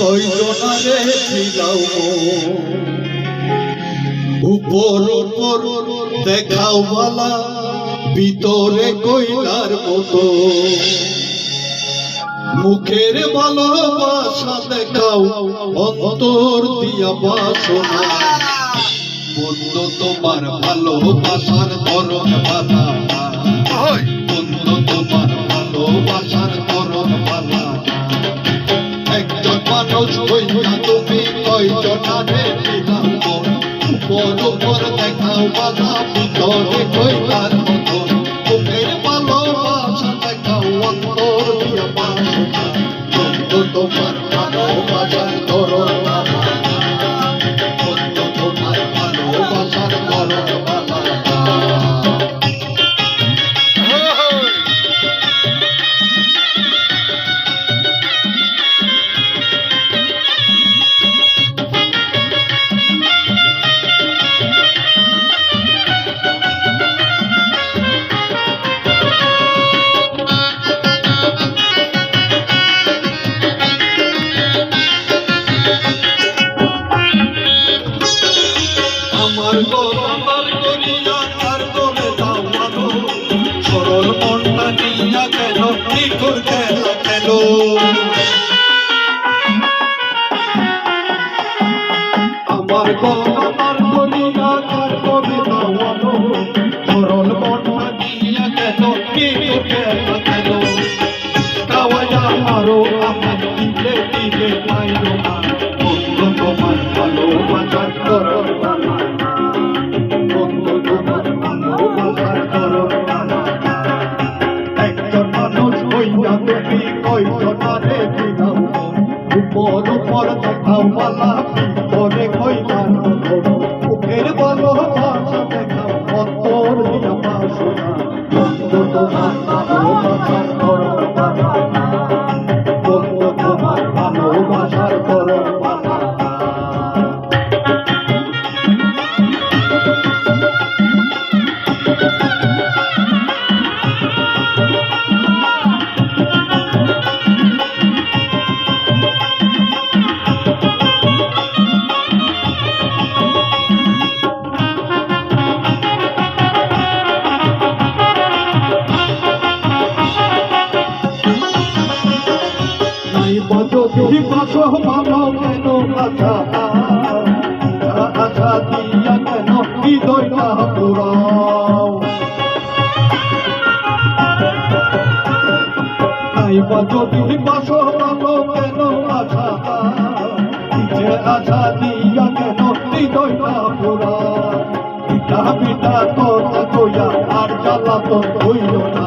কয়জনারে বিলাও উপর উপর দেখাও বালা ভিতরে কইলার মতো। মুখের ভালোবাসা দেখাও, অন্তর দিয়া বাসনা। বন্ধু, তোমার ভালোবাসার ধরন বালা মানুষ হইয়া তুমি কয়জনারে দিলাম উপর উপর দেখাও বাধা ভিতরে কইলার মতন। আমার গো, আমার করিয়া তার তোরে দাও মানো সরল মনটা নিয়া কেন নিঠুর খেলা কেন আমার গো, আমার করিয়া তার তোরে দাও মানো সরল মনটা নিয়া কেন নিঠুর খেলা কেন কাওয়ায়া মারো। হইয়া তুমি কয়জনারে দিলাম উপর উপর কথা পালা যদি বাসো ভালো কেন আশা আশা দিয়া কেন হৃদয়টা পুরাও নাই যদি বাসো ভালো কেন আশা যে আশা দিয়া কেন হৃদয়টা পুরাও পিতা পিতা কথা কইয়া আর জ্বালা তো হইল না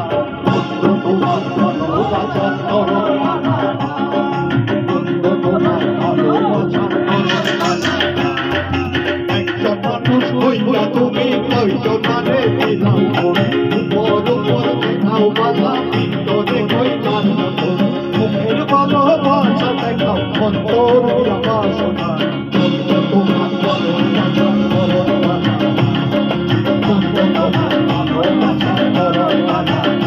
Thank you.